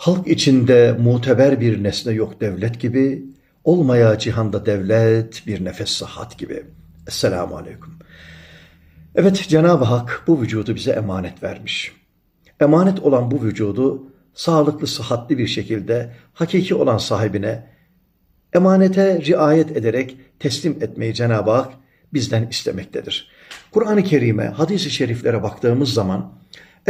Halk içinde muteber bir nesne yok devlet gibi, olmaya cihanda devlet bir nefes sahat gibi. Esselamu Aleyküm. Evet Cenab-ı Hak bu vücudu bize emanet vermiş. Emanet olan bu vücudu sağlıklı, sıhhatli bir şekilde hakiki olan sahibine emanete riayet ederek teslim etmeyi Cenab-ı Hak bizden istemektedir. Kur'an-ı Kerim'e, hadis-i şeriflere baktığımız zaman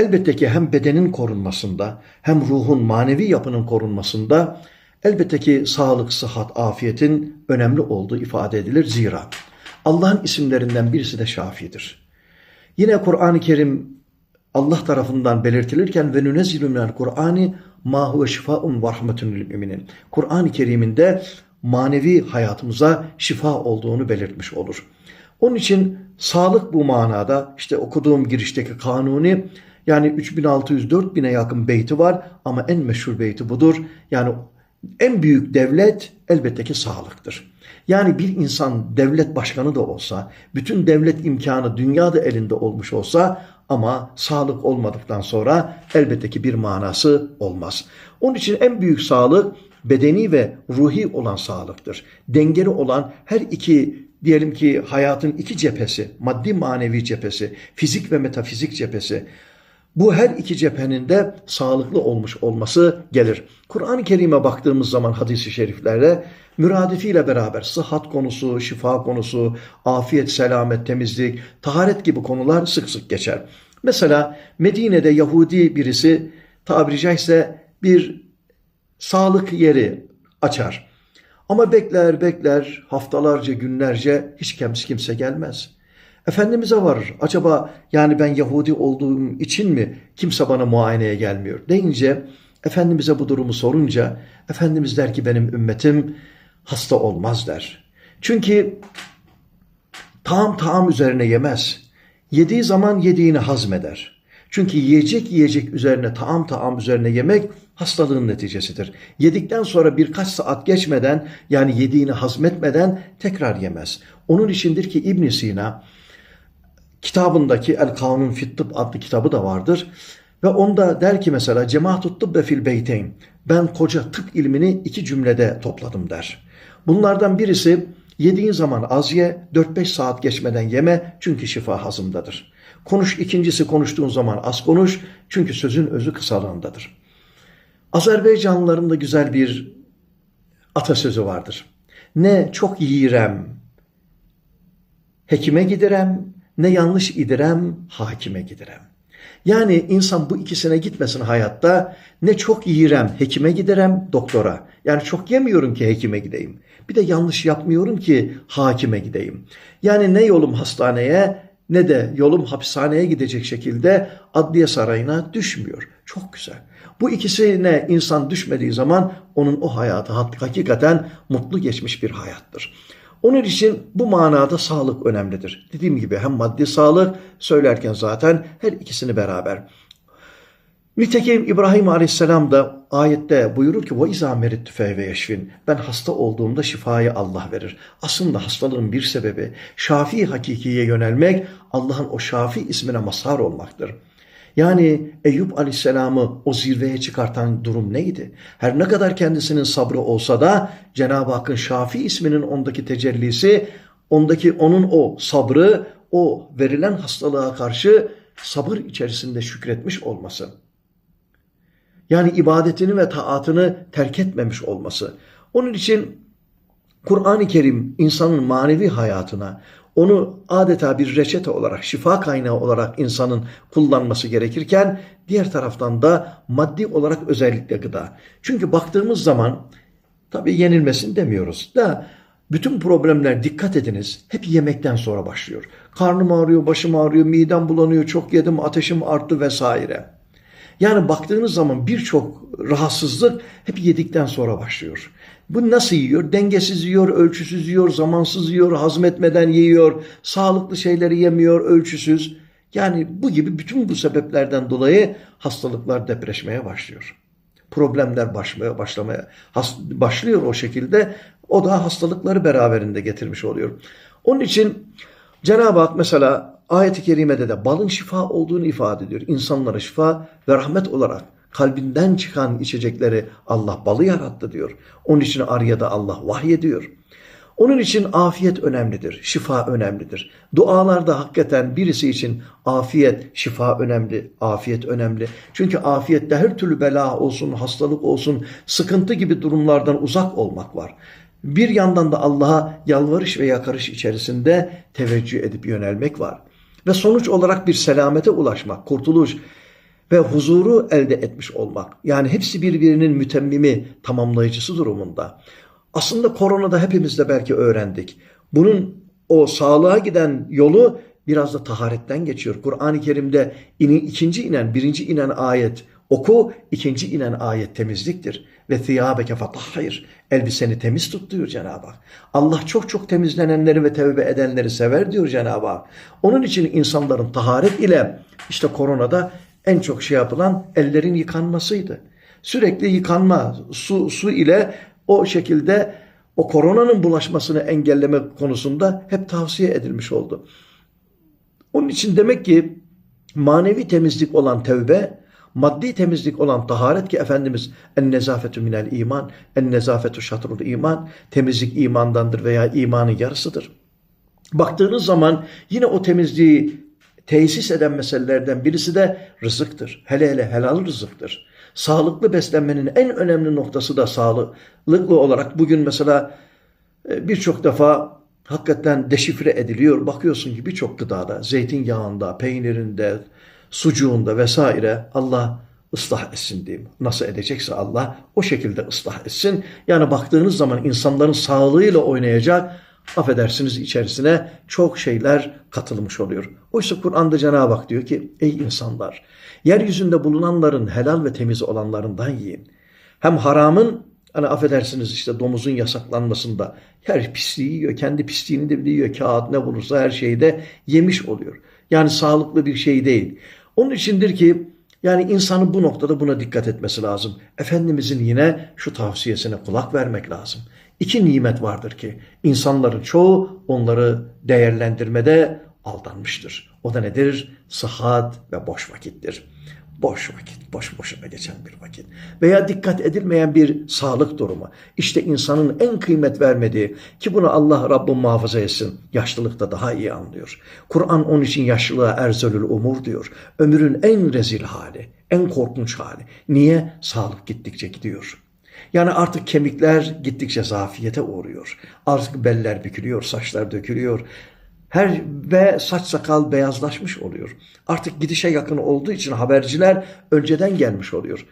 elbette ki hem bedenin korunmasında hem ruhun manevi yapının korunmasında elbette ki sağlık, sıhhat, afiyetin önemli olduğu ifade edilir. Zira Allah'ın isimlerinden birisi de Şafi'dir. Yine Kur'an-ı Kerim Allah tarafından belirtilirken ve nunezzilu minel Kur'ani ma huve şifaun ve rahmetun müminin. Kur'an-ı Kerim'inde manevi hayatımıza şifa olduğunu belirtmiş olur. Onun için sağlık bu manada işte okuduğum girişteki kanuni yani 3600-4000'e yakın beyti var ama en meşhur beyti budur. Yani en büyük devlet elbette ki sağlıktır. Yani bir insan devlet başkanı da olsa, bütün devlet imkanı dünyada elinde olmuş olsa ama sağlık olmadıktan sonra elbette ki bir manası olmaz. Onun için en büyük sağlık bedeni ve ruhi olan sağlıktır. Dengeli olan her iki diyelim ki hayatın iki cephesi, maddi manevi cephesi, fizik ve metafizik cephesi. Bu her iki cephenin de sağlıklı olmuş olması gelir. Kur'an-ı Kerim'e baktığımız zaman hadisi şeriflerde müradifiyle beraber sıhhat konusu, şifa konusu, afiyet, selamet, temizlik, taharet gibi konular sık sık geçer. Mesela Medine'de Yahudi birisi tabiri caizse bir sağlık yeri açar. Ama bekler bekler haftalarca günlerce hiç kimse, gelmez. Efendimiz'e varır. Acaba yani ben Yahudi olduğum için mi kimse bana muayeneye gelmiyor deyince Efendimiz'e bu durumu sorunca Efendimiz der ki benim ümmetim hasta olmaz der. Çünkü tam tam üzerine yemez. Yediği zaman yediğini hazmeder. Çünkü yiyecek yiyecek üzerine taam taam üzerine yemek hastalığın neticesidir. Yedikten sonra birkaç saat geçmeden yani yediğini hazmetmeden tekrar yemez. Onun içindir ki İbn Sina kitabındaki El Kanun Fit Tıp adlı kitabı da vardır. Ve onda der ki mesela cemaatut tıbbe fil beyteyn. Ben koca tıp ilmini iki cümlede topladım der. Bunlardan birisi yediğin zaman az ye, 4-5 saat geçmeden yeme çünkü şifa hazımdadır. Konuş ikincisi konuştuğun zaman az konuş çünkü sözün özü kısalığındadır. Azerbaycanlıların da güzel bir atasözü vardır. Ne çok yiyirem, hekime gidirem, ne yanlış idirem, hakime gidirem. Yani insan bu ikisine gitmesin hayatta. Ne çok yiyirem, hekime giderem, doktora. Yani çok yemiyorum ki hekime gideyim. Bir de yanlış yapmıyorum ki hakime gideyim. Yani ne yolum hastaneye ne de yolum hapishaneye gidecek şekilde adliye sarayına düşmüyor. Çok güzel. Bu ikisine insan düşmediği zaman onun o hayatı hakikaten mutlu geçmiş bir hayattır. Onun için bu manada sağlık önemlidir. Dediğim gibi hem maddi sağlık söylerken zaten her ikisini beraber. Nitekim İbrahim Aleyhisselam da ayette buyurur ki وَاِذَا مَرِتْتُ ve yeşfin. Ben hasta olduğumda şifayı Allah verir. Aslında hastalığın bir sebebi şafi hakikiye yönelmek, Allah'ın o şafi ismine mazhar olmaktır. Yani Eyüp Aleyhisselam'ı o zirveye çıkartan durum neydi? Her ne kadar kendisinin sabrı olsa da Cenab-ı Hakk'ın Şafi isminin ondaki tecellisi, ondaki onun o sabrı, o verilen hastalığa karşı sabır içerisinde şükretmiş olması. Yani ibadetini ve taatını terk etmemiş olması. Onun için Kur'an-ı Kerim insanın manevi hayatına, onu adeta bir reçete olarak, şifa kaynağı olarak insanın kullanması gerekirken diğer taraftan da maddi olarak özellikle gıda. Çünkü baktığımız zaman tabii yenilmesin demiyoruz da bütün problemler dikkat ediniz hep yemekten sonra başlıyor. Karnım ağrıyor, başım ağrıyor, midem bulanıyor, çok yedim, ateşim arttı vesaire. Yani baktığınız zaman birçok rahatsızlık hep yedikten sonra başlıyor. Bu nasıl yiyor? Dengesiz yiyor, ölçüsüz yiyor, zamansız yiyor, hazmetmeden yiyor, sağlıklı şeyleri yemiyor, ölçüsüz. Yani bu gibi bütün bu sebeplerden dolayı hastalıklar depreşmeye başlıyor. Problemler başlamaya, başlamaya başlıyor o şekilde. O da hastalıkları beraberinde getirmiş oluyor. Onun için Cenab-ı Hak mesela ayet-i kerimede de balın şifa olduğunu ifade ediyor. İnsanlara şifa ve rahmet olarak Kalbinden çıkan içecekleri Allah balı yarattı diyor. Onun için arıya da Allah vahyediyor. Onun için afiyet önemlidir, şifa önemlidir. Dualarda hakikaten birisi için afiyet, şifa önemli, afiyet önemli. Çünkü afiyette her türlü bela olsun, hastalık olsun, sıkıntı gibi durumlardan uzak olmak var. Bir yandan da Allah'a yalvarış ve yakarış içerisinde teveccüh edip yönelmek var. Ve sonuç olarak bir selamete ulaşmak, kurtuluş ve huzuru elde etmiş olmak. Yani hepsi birbirinin mütemmimi, tamamlayıcısı durumunda. Aslında koronada hepimiz de belki öğrendik. Bunun o sağlığa giden yolu biraz da taharetten geçiyor. Kur'an-ı Kerim'de ikinci inen, birinci inen ayet oku, ikinci inen ayet temizliktir. Ve thiyâbeke fatahhir. Elbiseni temiz tut diyor Cenab-ı Hak. Allah çok çok temizlenenleri ve tevbe edenleri sever diyor Cenab-ı Hak. Onun için insanların taharet ile işte koronada en çok şey yapılan ellerin yıkanmasıydı. Sürekli yıkanma, su, su ile o şekilde o koronanın bulaşmasını engelleme konusunda hep tavsiye edilmiş oldu. Onun için demek ki manevi temizlik olan tevbe, maddi temizlik olan taharet ki Efendimiz en nezafetü minel iman, en nezafetü şatrul iman, temizlik imandandır veya imanın yarısıdır. Baktığınız zaman yine o temizliği tesis eden meselelerden birisi de rızıktır. Hele hele helal rızıktır. Sağlıklı beslenmenin en önemli noktası da sağlıklı olarak bugün mesela e, birçok defa hakikaten deşifre ediliyor. Bakıyorsun ki birçok gıdada, zeytinyağında, peynirinde, sucuğunda vesaire Allah ıslah etsin diyeyim. Nasıl edecekse Allah o şekilde ıslah etsin. Yani baktığınız zaman insanların sağlığıyla oynayacak affedersiniz içerisine çok şeyler katılmış oluyor. Oysa Kur'an'da Cenab-ı Hak diyor ki ey insanlar yeryüzünde bulunanların helal ve temiz olanlarından yiyin. Hem haramın hani affedersiniz işte domuzun yasaklanmasında her pisliği yiyor. Kendi pisliğini de biliyor. Kağıt ne bulursa her şeyi de yemiş oluyor. Yani sağlıklı bir şey değil. Onun içindir ki yani insanın bu noktada buna dikkat etmesi lazım. Efendimizin yine şu tavsiyesine kulak vermek lazım. İki nimet vardır ki insanların çoğu onları değerlendirmede aldanmıştır. O da nedir? Sıhhat ve boş vakittir. Boş vakit, boş boşuna geçen bir vakit. Veya dikkat edilmeyen bir sağlık durumu. İşte insanın en kıymet vermediği ki bunu Allah Rabbim muhafaza etsin. Yaşlılıkta daha iyi anlıyor. Kur'an onun için yaşlılığa erzölül umur diyor. Ömrün en rezil hali, en korkunç hali. Niye? Sağlık gittikçe gidiyor. Yani artık kemikler gittikçe zafiyete uğruyor. Artık beller bükülüyor, saçlar dökülüyor. Her ve saç sakal beyazlaşmış oluyor. Artık gidişe yakın olduğu için haberciler önceden gelmiş oluyor.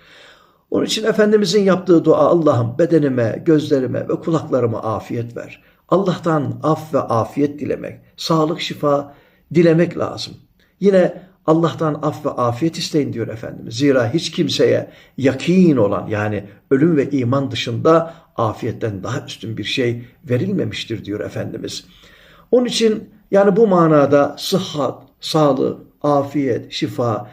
Onun için Efendimizin yaptığı dua Allah'ım bedenime, gözlerime ve kulaklarıma afiyet ver. Allah'tan af ve afiyet dilemek, sağlık, şifa dilemek lazım. Yine Allah'tan af ve afiyet isteyin diyor Efendimiz. Zira hiç kimseye yakin olan yani ölüm ve iman dışında afiyetten daha üstün bir şey verilmemiştir diyor Efendimiz. Onun için yani bu manada sıhhat, sağlık, afiyet, şifa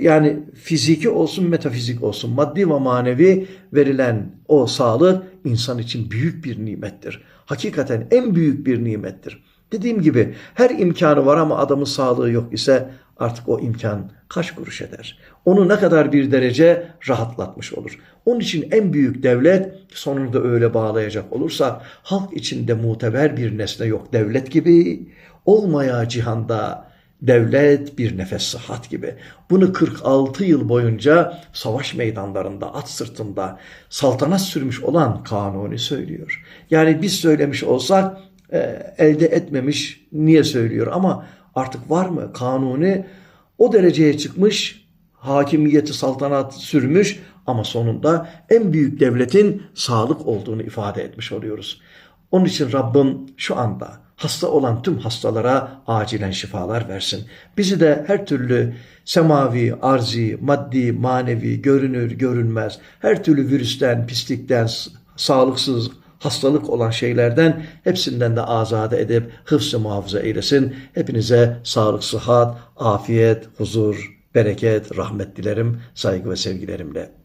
yani fiziki olsun metafizik olsun maddi ve manevi verilen o sağlık insan için büyük bir nimettir. Hakikaten en büyük bir nimettir. Dediğim gibi her imkanı var ama adamın sağlığı yok ise artık o imkan kaç kuruş eder? Onu ne kadar bir derece rahatlatmış olur. Onun için en büyük devlet sonunu da öyle bağlayacak olursa halk içinde muteber bir nesne yok devlet gibi olmaya cihanda devlet bir nefes sıhhat gibi. Bunu 46 yıl boyunca savaş meydanlarında at sırtında saltanat sürmüş olan Kanuni söylüyor. Yani biz söylemiş olsak e, elde etmemiş niye söylüyor ama artık var mı? Kanuni o dereceye çıkmış, hakimiyeti saltanat sürmüş ama sonunda en büyük devletin sağlık olduğunu ifade etmiş oluyoruz. Onun için Rabbim şu anda hasta olan tüm hastalara acilen şifalar versin. Bizi de her türlü semavi, arzi, maddi, manevi, görünür, görünmez, her türlü virüsten, pislikten, sağlıksız, hastalık olan şeylerden hepsinden de azade edip hıfzı muhafaza eylesin. Hepinize sağlık, sıhhat, afiyet, huzur, bereket, rahmet dilerim saygı ve sevgilerimle.